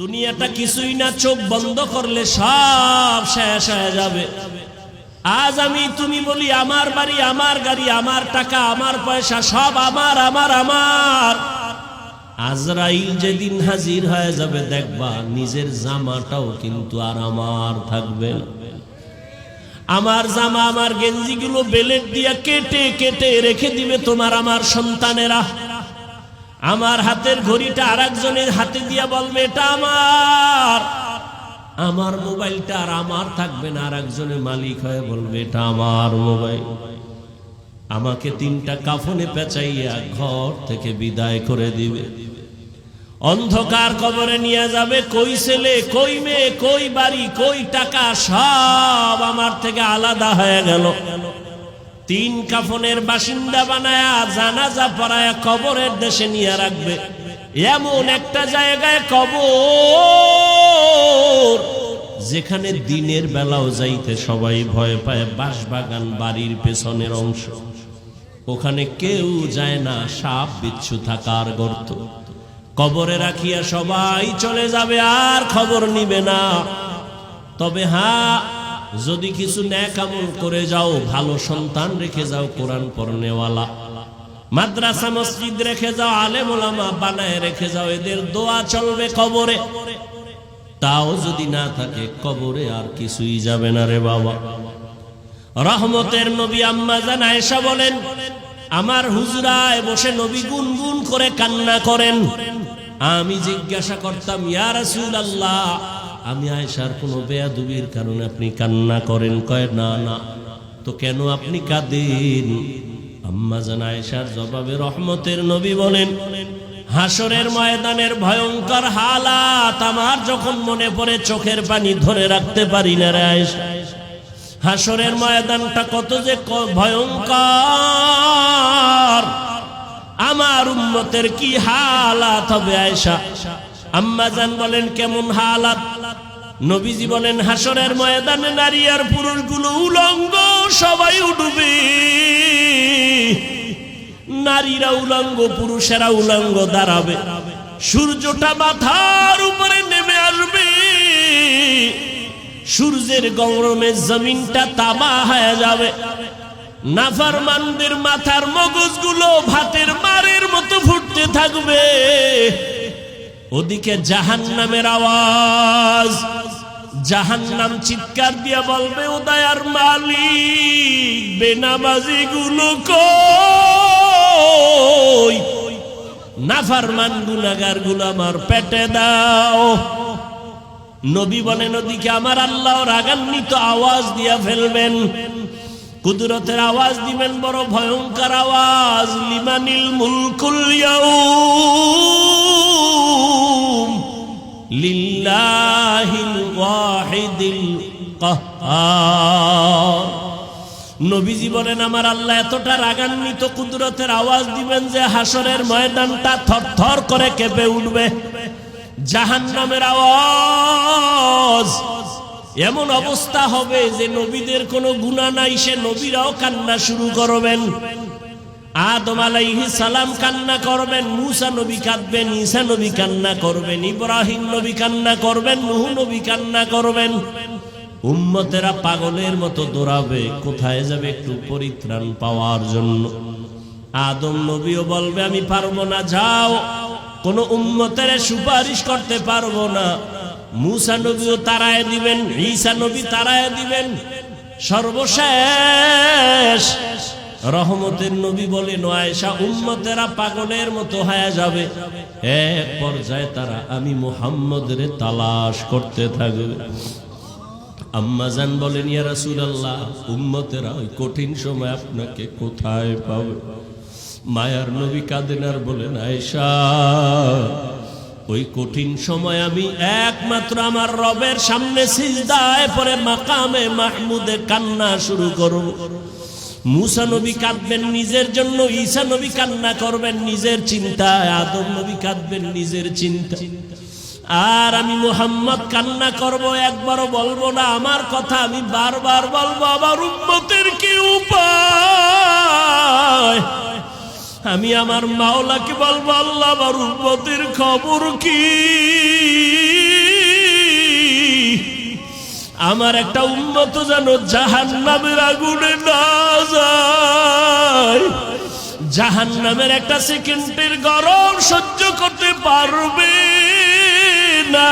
দুনিয়াটা কিছুই না, চোখ বন্ধ করলে সব শেষ হয়ে যাবে। আজ আমি তুমি বলি, আমার বাড়ি, আমার গাড়ি, আমার টাকা, আমার পয়সা, সব আমার আমার আমার। আজরাইল যেদিন হাজির হয়ে যাবে, দেখবা নিজের জামাটাও কিন্তু আর আমার থাকবে আমার জামা, আমার গেঞ্জিগুলো বেলেট দিয়া কেটে কেটে রেখে দিবে তোমার আমার সন্তানেরা। আমার হাতের ঘড়িটা আর একজনের হাতে দিয়া বলবে, এটা আমার। আমার মোবাইলটা আর আমার থাকবে না আর একজনের মালিক হয়ে বলবে, এটা আমার মোবাইল। আমাকে তিনটা কাফনে পেঁচাইয়া ঘর থেকে বিদায় করে দিবে। অন্ধকার কবরে নিয়ে যাবে, কই ছেলে, কই মেয়ে, কই বাড়ি, কই টাকা? সব আমার থেকে আলাদা হয়ে গেল। তিন কাফনের বাসিন্দা বানায়া জানাজা পড়ায়া কবরের দেশে নিয়ে রাখবে। এমন একটা জায়গায় কবর, যেখানে দিনের বেলাও যাইতে সবাই ভয় পায়, বাঁশবাগান বাড়ির পেছনের অংশ। ওখানে কেউ যায় না, সাপ বিচ্ছু থাকার গর্ত। কবরে রাখিয়া সবাই চলে যাবে, আর খবর নিবে না। তবে হ্যাঁ যদি কিছু ন্যাক আমল করে যাও, ভালো সন্তান রেখে যাও কোরআন পড়নেওয়ালা। মাদ্রাসা, মসজিদ রেখে যাও আলেম ওলামা বানায় রেখে যাও, এদের দোয়া চলবে কবরে। তাও যদি না থাকে, কবরে আর কিছুই যাবে না রে বাবা। রহমতের নবী আম্মা জান আয়েশা বলেন, আমার হুজরায় বসে নবী গুনগুন করে কান্না করেন। আমি জিজ্ঞাসা করতাম, ইয়া রাসূলুল্লাহ আমি আয়েশার কোনো বেয়াদুবির কারণে আপনি কান্না করেন, কয়, না না, তো কেন আপনি কাঁদেন? আম্মা জান আয়েশার জবাবে রহমতের নবী বলেন, হাসরের ময়দানের ভয়ঙ্কর হালাত আমার যখন মনে পড়ে চোখের পানি ধরে রাখতে পারি না রে আয়েশা। হাসরের ময়দানটা কত যে ভয়ঙ্কর। আমার উম্মতের কি হালাত হবে আয়সা আম্মা জান বলেন, কেমন হালাত? নবীজি বলেন হাসরের ময়দানে নারী আর পুরুষগুলো উলঙ্গ, সবাই উঠবে নারীরা উলঙ্গ, পুরুষেরা উলঙ্গ দাঁড়াবে। সূর্যটা মাথার উপরে নেমে আসবে। সূর্যের গৌরমে জমিনটা তামা হয়ে যাবে। নাফারমানদের মাথার মগজগুলো ভাতের মারের মতো ফুটতে থাকবে। ওদিকে জাহান নামের আওয়াজ। জাহান্নাম চিৎকার দিয়া বলবে ও দয়ার মালিক বেনামাজি গুলো কই? নাফারমান গুনাগারগুলো আমার পেটে দাও। নবী বলেন, ওদিকে আমার আল্লাহ রাগান্বিত আওয়াজ দিয়া ফেলবেন। কুদরতের আওয়াজ দিবেন, বড় ভয়ঙ্কর আওয়াজ। লিমানিল মুলকুল ইয়াউম। লিল্লাহিল ওয়াহিদিল কাহ্হার নবীজি বলেন, আমার আল্লাহ এতটা রাগান্বিত, কুদরতের আওয়াজ দিবেন যে হাসরের ময়দানটা থরথর করে কেঁপে উঠবে। জাহান নামের আওয়াজ এমন অবস্থা হবে যে নবীদের কোনো গুণা নাই, সে নবীরাও কান্না শুরু করবেন। আদম আলাইহি সালাম কান্না করবেন, মুসা নবী কাঁদবেন, ঈসা নবী কান্না করবেন, ইব্রাহিম নবী কান্না করবেন, নুহ নবী কান্না করবেন। উম্মতেরা পাগলের মতো দৌড়াবে, কোথায় যাবে একটু পরিত্রাণ পাওয়ার জন্য। আদম নবীও বলবে, আমি পারব না, যাও। কোন উম্মতের সুপারিশ করতে পারব না। মুসা নবীও তারায় দিবেন, ঈসা নবী তারায় দিবেন। সর্বশেষ রহমতের নবী বলে নয়সা উম্মতেরা পাগলের মতো হয়ে যাবে। এক পর্যায়ে তারা, আমি মুহাম্মদের তালাশ করতে থাকবে। আম্মাজান বলেন, ইয়া রাসূলুল্লাহ, উম্মতেরা ওই কঠিন সময় আপনাকে কোথায় পাবে? মায়ার নবী কাঁদেন আর বলেন, আয়েশা, ওই কঠিন সময় আমি একমাত্র আমার রবের সামনে সিজদায় পরে মাকামে মাহমুদে কান্না শুরু করব। মুসা নবী কাঁদবেন নিজের জন্য, ঈসা নবী কান্না করবেন নিজের চিন্তায়, আদম নবী কাঁদবেন নিজের চিন্তা আর আমি মুহাম্মদ কান্না করব, একবারও বলব না, আমার কথা আমি বারবার বলব, আমার উম্মতের কি উপায়? আমি আমার মাওলাকে বলব, আল্লাহ আমার উম্মতের খবর কি? আমার একটা উন্নত যেন জাহান নামের আগুনে না যায়। জাহান নামের একটা সেকেন্ডের গরম সহ্য করতে পারবে না।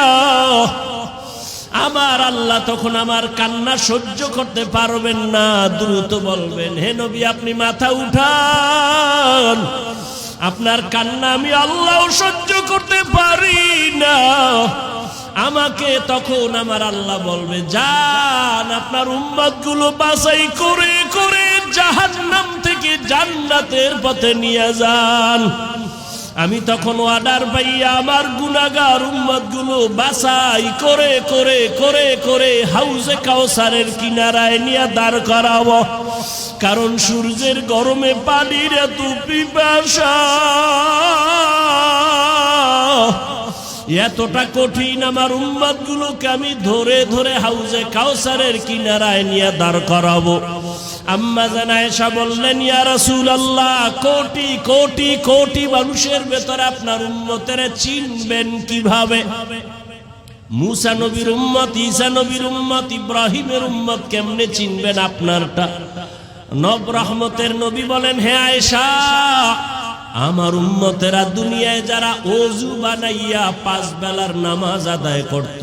আমার আল্লাহ তখন আমার কান্না সহ্য করতে পারবেন না। দ্রুত বলবেন, হে নবী, আপনি মাথা উঠান। আপনার কান্না আমি আল্লাহ সহ্য করতে পারি না। আমাকে তখন আমার আল্লাহ বলবে যান আপনার উম্মতগুলো বাছাই করে করে জাহান্নাম থেকে জান্নাতের পথে নিয়ে যান। আমি তখন অর্ডার পাইয়া আমার গুনাগার উম্মতগুলো বাছাই করে করে করে করে হাউজে কাউসারের কিনারায় নিয়ে দাঁড় করাবো। কারণ সূর্যের গরমে পানির এত পিপাসা। এতটা কঠিন আমার উম্মাদ গুলোকে আমি ধরে ধরে হাউজে কাউসারের কিনারায় নিয়ে দাঁড় করাবো। বললেন, ইয়া রাসূল আল্লাহ কোটি কোটি কোটি মানুষের ভেতরে আপনার চিনবেন কীভাবে? ইব্রাহিমের উম্মত কেমনে চিনবেন আপনারটা? নব রহমতের নবী বলেন, হে আয়েশা আমার উম্মতেরা দুনিয়ায় যারা অজু বানাইয়া পাঁচ বেলার নামাজ আদায় করত,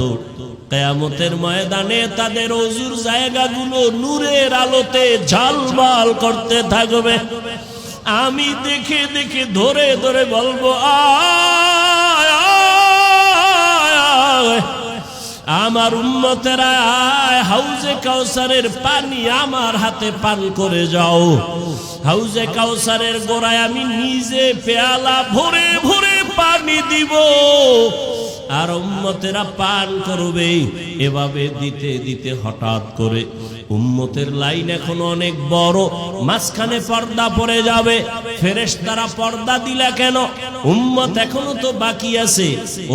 কেয়ামতের ময়দানে তাদের অজুর জায়গাগুলো নূরের আলোতে ঝালমাল করতে থাকবে। আমি দেখে দেখে ধরে ধরে বলব আয় আমার উম্মতেরা আয়, হাউজে কাউসারের পানি আমার হাতে পান করে যাও। হাউজে কাউসারের গোড়ায় আমি নিজে পেয়ালা ভরে ভরে পানি দিব। আর উম্মতেরা পান করবে এভাবে দিতে দিতে হঠাৎ করে উম্মতের লাইন এখন অনেক বড়, মাঝখানে পর্দা পড়ে যাবে। ফেরেশতারা পর্দা দিলা কেন? উম্মত এখনও তো বাকি আছে,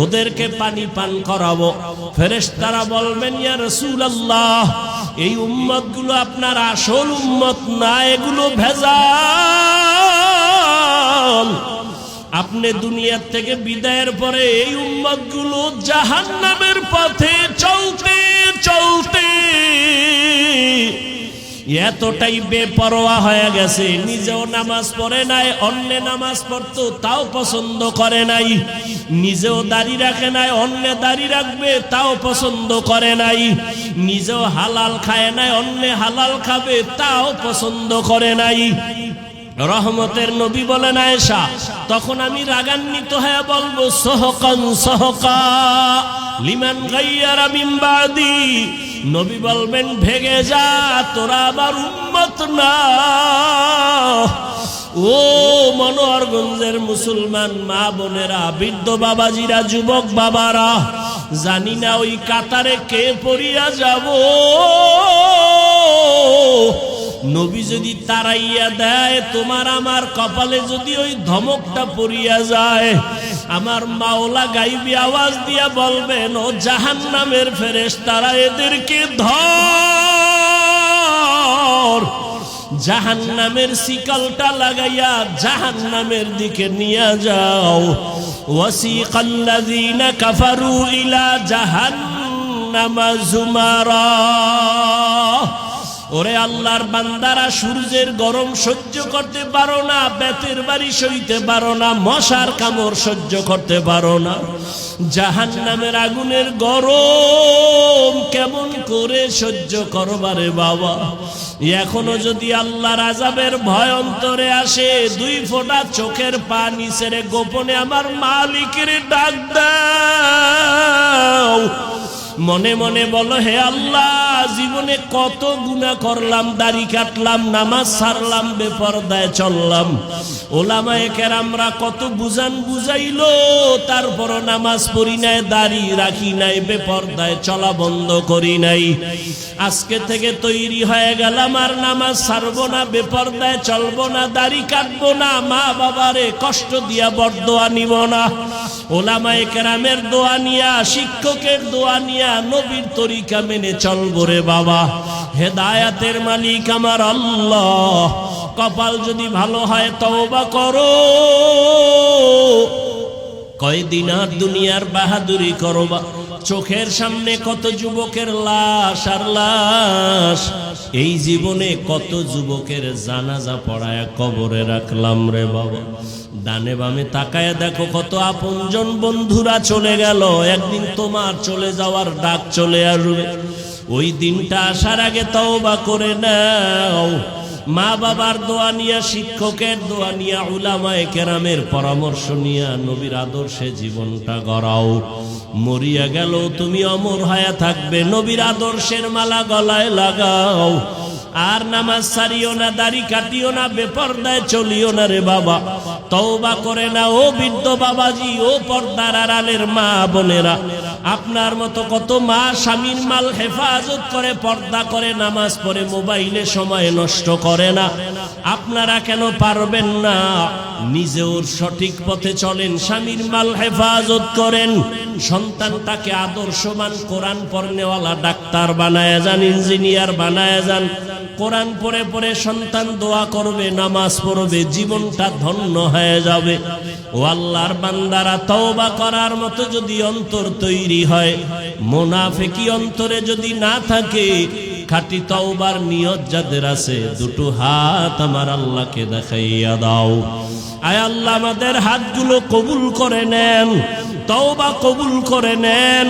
ওদেরকে পানি পান করাবো। ফেরেশতারা বলবেন, ইয়া রাসূলুল্লাহ, এই উম্মতগুলো আপনার আসল উম্মত না, এগুলো ভেজাল। আপনি দুনিয়ার থেকে বিদায়ের পরে এই উম্মতগুলো জাহান নামের পথে চলতে এতটাই বেপরোয়া হয়ে গেছে, নিজেও নামাজ পড়ে নাই, অন্য নামাজ পড়তো, তাও পছন্দ করে নাই। নিজেও দাড়ি রাখে নাই, অন্য দাড়ি রাখবে, তাও পছন্দ করে নাই। নিজেও হালাল খায় নাই, অন্য হালাল খাবে, তাও পছন্দ করে নাই। রহমতের নবী বলেন, আয়েশা, তখন আমি রাগান্বিত হয়ে বলব, সহকান, সহকা, লিমান গাইয়ারা মিম্বাদি নবী বলবেন, ভেগে যা, তোরা আমার উম্মত না। ও মনোহরগঞ্জের মুসলমান মা বোনেরা, বৃদ্ধ বাবাজিরা, যুবক বাবারা, জানি না ওই কাতারে কে পড়িয়া যাব। নবী যদি তারাইয়া দেয়, তোমার আমার কপালে যদি ওই ধমকটা পড়িয়া যায়, আমার মাওলা গাইবি আওয়াজ দিয়া বলবেন, ও জাহান নামের ফেরেশ তারা এদেরকে ধর। জাহান নামের শিকলটা লাগাইয়া জাহান নামের দিকে নিয়ে যাও। ওয়াসিকাল্লাযীনা কাফারু ইলা জাহান্নামা জুমারা। ওরে আল্লাহর বান্দারা, সূর্যের গরম সহ্য করতে পারো না, বেতের বাড়ি সইতে পারো না, মশার কামড় সহ্য করতে পারো না। জাহান নামের আগুনের গরম কেমন করে সহ্য করবারে বাবা? এখনও যদি আল্লাহর আজাবের ভয় অন্তরে আসে, দুই ফোঁটা চোখের পানি ছেড়ে গোপনে আমার মালিকের ডাক দাও। মনে মনে বলো, হে আল্লাহ, জীবনে কত গুণা করলাম, দাড়ি কাটলাম, নামাজ সারলাম, বেপরদায় চললাম। ওলামায়ে কেরামরা কত বুঝান বুঝাইলো, তারপরও নামাজ পড়ি নাই, দাড়ি রাখি নাই, বেপরদায় চলা বন্ধ করি নাই। আজকে থেকে তৈরি হয়ে গেলাম, আর নামাজ সারবো না, বেপরদায় চলবো না, দাড়ি কাটবো না, মা বাবারে কষ্ট দিয়া বরদোয়া নিব না। ওলামায়ে কেরামের দোয়া নিয়া, শিক্ষকের দোয়া নিয়া নবীর তরিকা মেনে চলবো রে বাবা। হেদায়াতের মালিক আমার আল্লাহ। কপাল যদি ভালো হয় তওবা করো। কয়দিন আর দুনিয়ার বাহাদুরি করবা চোখের সামনে কত যুবকের লাশ আর লাশ। এই জীবনে কত যুবকের জানাজা পড়ায় কবরে রাখলাম রে বাবা। ডানে বামে তাকায় দেখো কত আপনজন বন্ধুরা চলে গেল। একদিন তোমার চলে যাওয়ার ডাক চলে আসবে। ওই দিনটা আসার আগে তওবা করে নাও। মা বাবার দোয়া নিয়া, শিক্ষকের দোয়া নিয়া, উলামায়ে কেরামের পরামর্শ নিয়া নবীর আদর্শে জীবনটা গড়াও। মরিয়া গেল, তুমি অমর হয়ে থাকবে, নবীর আদর্শের মালা গলায় লাগাও। আর নামাজ সারিও না, দাড়ি কাটিও না, বেপর্দায় চলিও না রে বাবা। তওবা করে না, ও বৃদ্ধ বাবাজি, ও পর্দার আড়ালের মা বোনেরা। আপনার মতো কত মা স্বামীর মাল হেফাজত করে, পর্দা করে, নামাজ পড়ে, মোবাইলে সময় নষ্ট করে না। আপনারা কেন পারবেন না? নিজেও সঠিক পথে চলেন, স্বামীর মাল হেফাজত করেন। সন্তান তাকে আদর্শবান কোরআন পড়নেওয়ালা ডাক্তার বানায় যান, ইঞ্জিনিয়ার বানায় যান। কোরআন পড়ে পড়ে সন্তান দোয়া করবে, নামাজ পড়বে, জীবনটা ধন্য হয়ে যাবে। ও আল্লাহর বান্দারা তওবা করার মতো যদি অন্তর তৈরি হয়, মোনাফেকি অন্তরে যদি না থাকে, খাটি তওবার নিয়ত যাদের আছে, দুটো হাত আমার আল্লাহকে দেখাইয়া দাও। আয় আল্লাহ, আমাদের হাতগুলো কবুল করে নেন, তওবা কবুল করে নেন।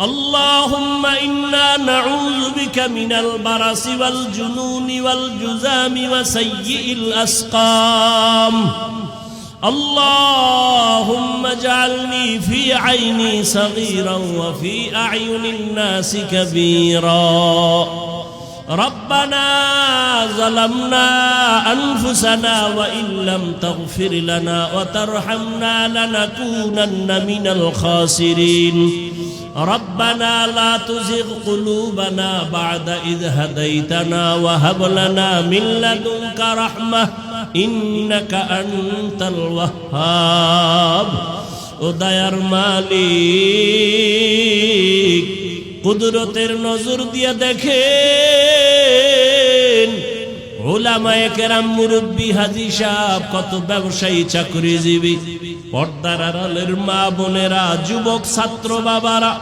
اللهم إنا نعوذ بك من البرص والجنون والجزام وسيء الأسقام. اللهم اجعلني في عيني صغيرا وفي أعين الناس كبيرا. ربنا ظلمنا أنفسنا وإن لم تغفر لنا وترحمنا لنكونن من الخاسرين. ربنا لا تزغ قلوبنا بعد إذ هديتنا وهب لنا من لدنك رحمة إنك أنت الوهاب উদয়ার মালিক কুদরতের নজর দিয়ে দেখেন ওলামায়ে কেরাম মুরব্বী হাজি কত ব্যবসায়ী চাকরিজীবী। পর্দার মা বোনেরা, যুবক ছাত্র বাবারা।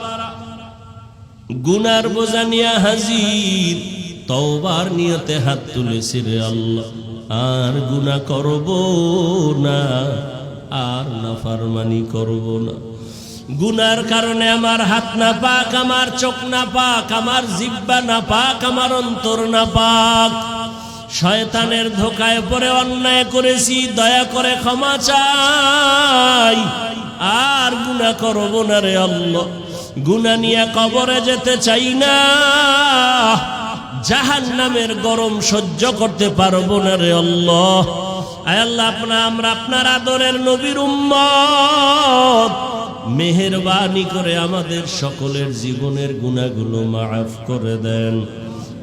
গুনার বোঝা নিয়ে হাজির, তওবার নিয়তে হাত তুলেছি রে আল্লাহ। আর গুনা করব না, আর নাফারমানি করব না। গুনার কারণে আমার হাত না পাক, আমার চোখ না পাক, আমার জিব্বা না পাক, আমার অন্তর না পাক। শয়তানের ধোকায় পরে অন্যায় করেছি, দয়া করে ক্ষমা চাই। আর গুনাহ করব না রে আল্লাহ। গুনাহ নিয়ে কবরে যেতে চাই না। জাহান নামের গরম সহ্য করতে পারব না রে আপনা, আমরা আপনার আদরের নবীর উম্মত। মেহেরবানি করে আমাদের সকলের জীবনের গুণাগুলো মাফ করে দেন।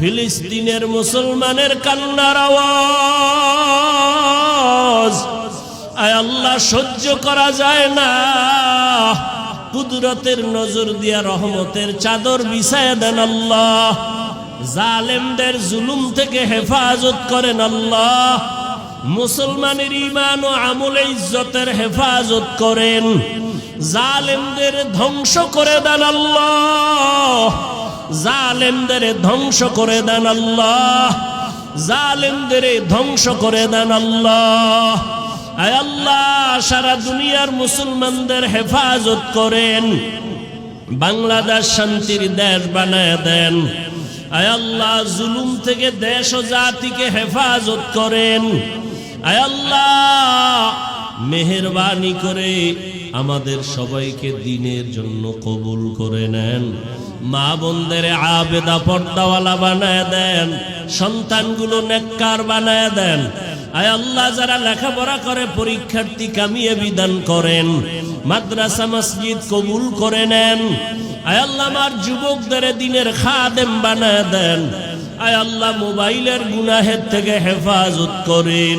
ফিলিস্তিনের মুসলমানের কান্নার আওয়াজ। আয় আল্লাহ, সহ্য করা যায় না। কুদরতের নজর দিয়া রহমতের চাদর বিছায় দেন আল্লাহ। জালেমদের জুলুম থেকে হেফাজত করেন আল্লাহ। মুসলমানের ইমান ও আমলে ইজ্জতের হেফাজত করেন। জালেমদের ধ্বংস করে দেন আল্লাহ। জালেমদের ধ্বংস করে দেন আল্লাহ। জালেমদের ধ্বংস করে দেন আল্লাহ। আল্লাহ, সারা দুনিয়ার মুসলমানদের হেফাজত করেন। বাংলাদেশ শান্তির দেশ বানায় দেন। আল্লাহ, জুলুম থেকে দেশ ও জাতিকে হেফাজত করেন। আল্লাহ, মেহরবানি করে আমাদের সবাইকে দিনের জন্য কবুল করে নেন। মা বোনদের আবেদা পর্দাওয়ালা বানায় দেন, সন্তানগুলো নেককার বানায় দেন। আয় আল্লাহ, যারা লেখাপড়া করে, পরীক্ষার্থী কামিয়ে বিধান করেন, মাদ্রাসা, মসজিদ কবুল করে নেন। আয় আল্লাহ আমার যুবকদের দিনের খাদেম বানায় দেন। আয় আল্লাহ, মোবাইলের গুনাহের থেকে হেফাজত করেন।